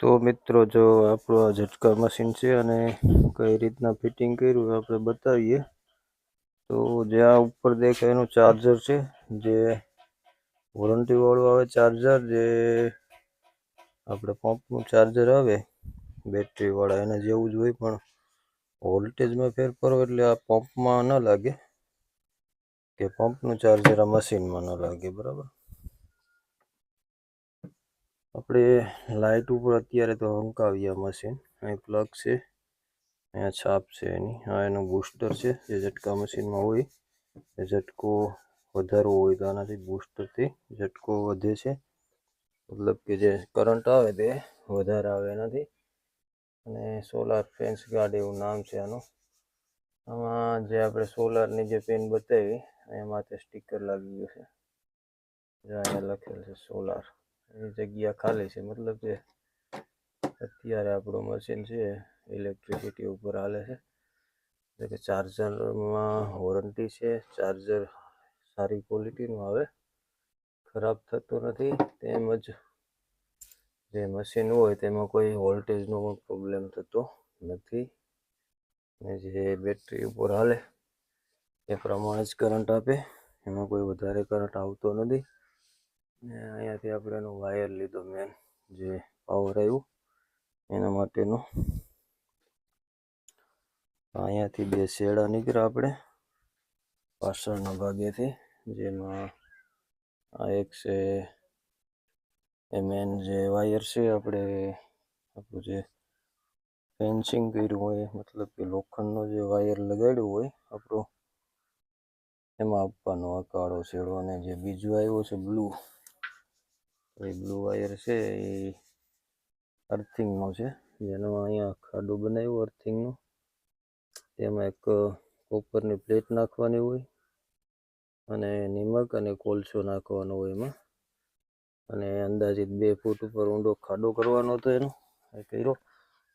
તો મિત્રો, જો આપણું આ ઝટકા મશીન છે અને કઈ રીતના ફિટિંગ કર્યું આપણે બતાવીએ. તો જ્યાં ઉપર દેખાય એનું ચાર્જર છે, જે વોરંટી વાળું આવે ચાર્જર જે આપણે પંપનું ચાર્જર આવે બેટરી વાળા, એના જેવું જ હોય પણ વોલ્ટેજમાં ફેરફાર હોય એટલે આ પંપમાં ન લાગે, કે પંપનું ચાર્જર આ મશીનમાં ન લાગે, બરાબર? આપણે લાઇટ ઉપર અત્યારે તો હંકાવીએ મશીન અહીં પ્લગ છે, અહીંયા છાપ છે એની. આ એનું બૂસ્ટર છે, જે ઝટકા મશીનમાં હોય, એ ઝટકો વધારવો હોય તો આનાથી બૂસ્ટરથી ઝટકો વધે છે. મતલબ કે જે કરંટ આવે તે વધારે આવે એનાથી. અને સોલાર ફેન્સ ગાર્ડ એવું નામ છે આનું. આમાં જે આપણે સોલારની જે પેન બતાવી, એમાં તે સ્ટીકર લાગી ગયું છે. જે અહીંયા લખેલ છે સોલાર એની જગ્યા ખાલી છે. મતલબ કે અત્યારે આપણું મશીન છે ઇલેક્ટ્રિસિટી ઉપર હાલે છે. એટલે કે ચાર્જરમાં વોરંટી છે. ચાર્જર સારી ક્વોલિટીનું આવે. ખરાબ થતું નથી. તેમજ જે મશીન હોય તેમાં કોઈ વોલ્ટેજનો પણ પ્રોબ્લેમ થતો નથી. અને જે બેટરી ઉપર હાલે, એ પ્રમાણે જ કરંટ આપે. એમાં કોઈ વધારે કરંટ આવતો નથી. ને અહીંયાથી આપણે એનો વાયર લીધો મેન જે પાવર આવ્યું, એના માટેનો. અહીંયાથી બે શેડા નીકળ્યા આપણે, પાછળના ભાગેથી, જેમાં આ એક છે એ મેન જે વાયર છે, આપણે આપણું જે ફેન્સિંગ કર્યું હોય, મતલબ કે લોખંડનો જે વાયર લગાડ્યું હોય, આપણું, એમાં આપવાનો આ કાળો શેડો અને જે બીજો આવ્યો છે બ્લુ એ બ્લુ વાયર છે એ અર્થિંગનો છે જેનો અહીંયા ખાડો બનાવ્યો અર્થિંગનો તેમાં એક કોપરની પ્લેટ નાખવાની હોય અને નિમક અને કોલસો નાખવાનો હોય એમાં અને અંદાજિત બે ફૂટ ઉપર ઊંડો ખાડો કરવાનો હતો એનો એ કર્યો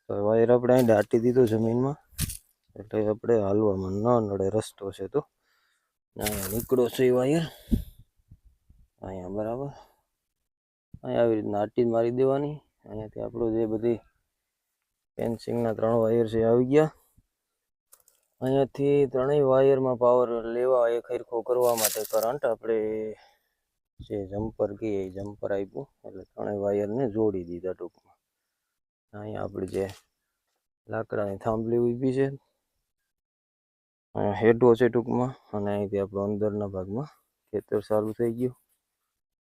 તો વાયર આપણે અહીં દાટી દીધો જમીનમાં એટલે આપણે હાલવામાં ન નડે રસ્તો છે તો અહીંયા નીકળો છે વાયર અહીંયા બરાબર અહીંયા આવી રીતના આટી મારી દેવાની. અહીંયાથી આપણું જે બધી ફેન્સિંગના ત્રણ વાયર છે આવી ગયા. અહીંયાથી ત્રણેય વાયરમાં પાવર લેવા એ ખરખો કરવા માટે કરંટ આપણે જે જમ્પર કહીએ એ જમ્પર આપ્યું, એટલે ત્રણેય વાયરને જોડી દીધા ટૂંકમાં. અહીંયા આપણી જે લાકડાની થાંભલી ઊભી છે. હેડો છે ટૂંકમાં અને અહીંથી આપણો અંદરના ભાગમાં ખેતર સારું થઈ ગયું.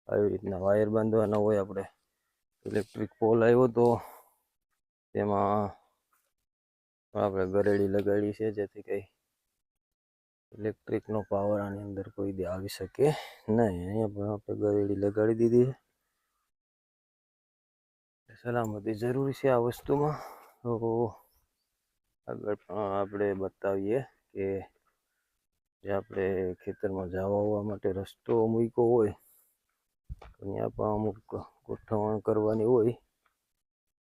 આવી રીતના વાયર બાંધવાના હોય આપણે. ઇલેક્ટ્રિક પોલ આવ્યો તો તેમાં આપણે ગરેડી લગાડી છે, જેથી કંઈ ઇલેક્ટ્રિકનો પાવર આની અંદર કોઈ દે આવી શકે નહીં. અહીંયા પણ આપણે ગરેડી લગાડી દીધી છે. સલામતી જરૂરી છે આ વસ્તુમાં. તો આગળ પણ આપણે બતાવીએ કે જે આપણે ખેતરમાં જવા આવવા માટે રસ્તો મૂક્યો હોય ત્યાં પણ અમુક ગોઠવણ કરવાની હોય.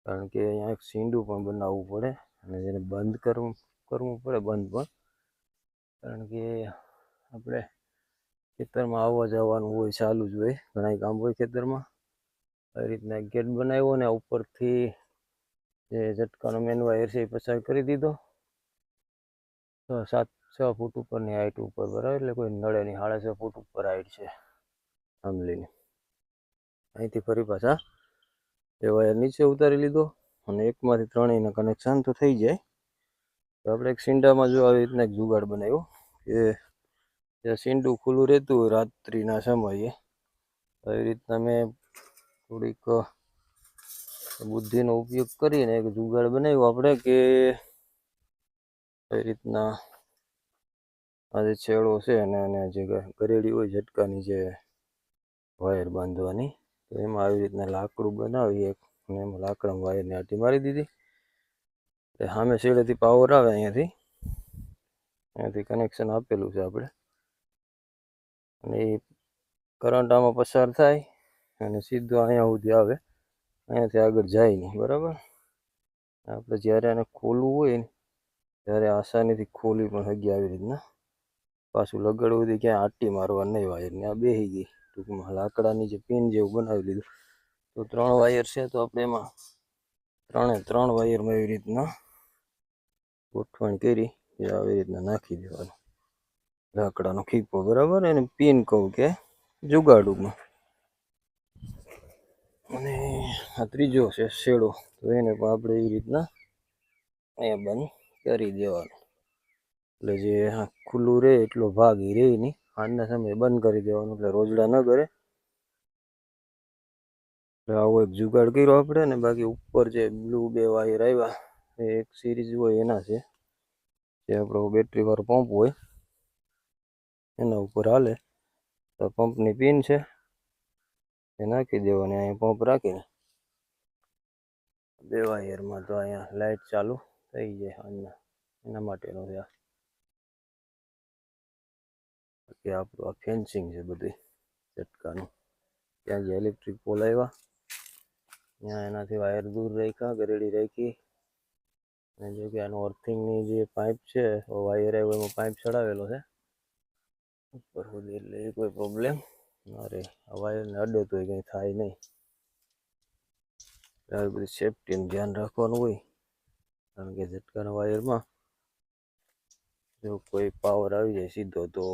કારણ કે અહીંયા એક સીંડું પણ બનાવવું પડે અને જેને બંધ કરવું કરવું પડે બંધ પણ. કારણ કે આપણે ખેતરમાં આવવા જવાનું હોય ચાલુ જ હોય. ઘણા કામ હોય ખેતરમાં. આવી રીતના ગેટ બનાવ્યો ને ઉપરથી જે ઝટકાનો મેન વાયર છે એ પસાર કરી દીધો. છ, સાત, છ ફૂટ ઉપરની હાઈટ ઉપર બરાબર એટલે કોઈ નળે નહીં છ ફૂટ ઉપર હાઈટ છે. આંબલીની અહીંથી ફરી પાછા. એ વાયર નીચે ઉતારી લીધો અને એકમાંથી ત્રણેયના કનેક્શન તો થઈ જાય. તો આપણે એક સિંડામાં જો આવી રીતના એક જુગાડ બનાવ્યો કે જ્યાં સિંડું ખુલ્લું રહેતું હોય રાત્રિના સમયે. આવી રીતના મેં થોડીક બુદ્ધિનો ઉપયોગ કરીને એક જુગાડ બનાવ્યો આપણે કે આવી રીતના આ જે છેડો છે અને જે ગરેડી હોય ઝટકાની જે વાયર બાંધવાની. તો એમાં આવી રીતના લાકડું બનાવી એક અને એમાં લાકડામાં વાયરની આટી મારી દીધી. સામે શેડેથી પાવર આવે અહીંયાથી. અહીંયાથી કનેક્શન આપેલું છે આપણે. અને એ કરંટ આમાં પસાર થાય અને સીધો અહીંયા સુધી આવે. અહીંયાથી આગળ જાય નહીં, બરાબર? આપણે જ્યારે આને ખોલવું હોય ને, ત્યારે આસાનીથી ખોલી પણ શકીએ આવી રીતના. પાછું લગાડવું હતી ક્યાંય આટી મારવા નહીં, વાયરને, આ બેસી ગઈ. ટૂંકમાં લાકડાની જે પિન જેવું બનાવી લીધું. તો ત્રણ વાયર છે, તો આપણે એમાં ત્રણે ત્રણ વાયરમાં એવી રીતના ગોઠવણ કરી આવી રીતના નાખી દેવાનું. લાકડાનો ખીપો, બરાબર? એને પિન કહું કે જુગાડુમાં. અને આ ત્રીજો છે, શેડો. તો એને પણ આપણે એ રીતના અહીંયા બંધ કરી દેવાનું. એટલે જે ખુલ્લું રહે એટલો ભાગ એ રહે નહીં. આજના સમયે બંધ કરી દેવાનું એટલે રોજડા ન કરે. એટલે આવો એક જુગાડ કર્યો આપણે ને બાકી ઉપર જે બ્લુ બે વાયર આવ્યા, એ એક સિરીઝ હોય એના છે. જે આપણો બેટરી વાળો પંપ હોય, એના ઉપર હાલે. તો પંપની પિન છે, એ નાખી દેવાની, અહીંયા પંપ રાખીને. બે વાયરમાં તો અહીંયા લાઇટ ચાલુ થઈ જાય એના માટેનો છે બાકી આપણું આ ફેન્સિંગ છે બધી ચટકાનું ત્યાં જે ઇલેક્ટ્રિક પોલ આવ્યા ત્યાં એનાથી વાયર દૂર રાખ્યા, ગરેડી રાખી. અને જો કે આનું અર્થિંગની જે પાઇપ છે વાયર આવ્યો, એમાં પાઇપ ચડાવેલો છે. ઉપર સુધી એટલે એ કોઈ પ્રોબ્લેમ અરે, આ વાયરને અડે તો કંઈ થાય નહીં. આવી બધી સેફટીનું ધ્યાન રાખવાનું હોય. કારણ કે ઝટકાના વાયરમાં જો કોઈ પાવર આવી જાય સીધો તો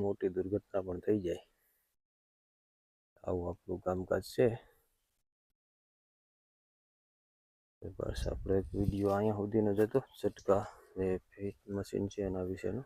મોટી દુર્ઘટના પણ થઈ જાય. આવું આપણું કામકાજ છે. બસ, આપણે એક વીડિયો અહીંયા સુધીનો જ હતો ઝટકા જે મશીન છે એના વિશેનો.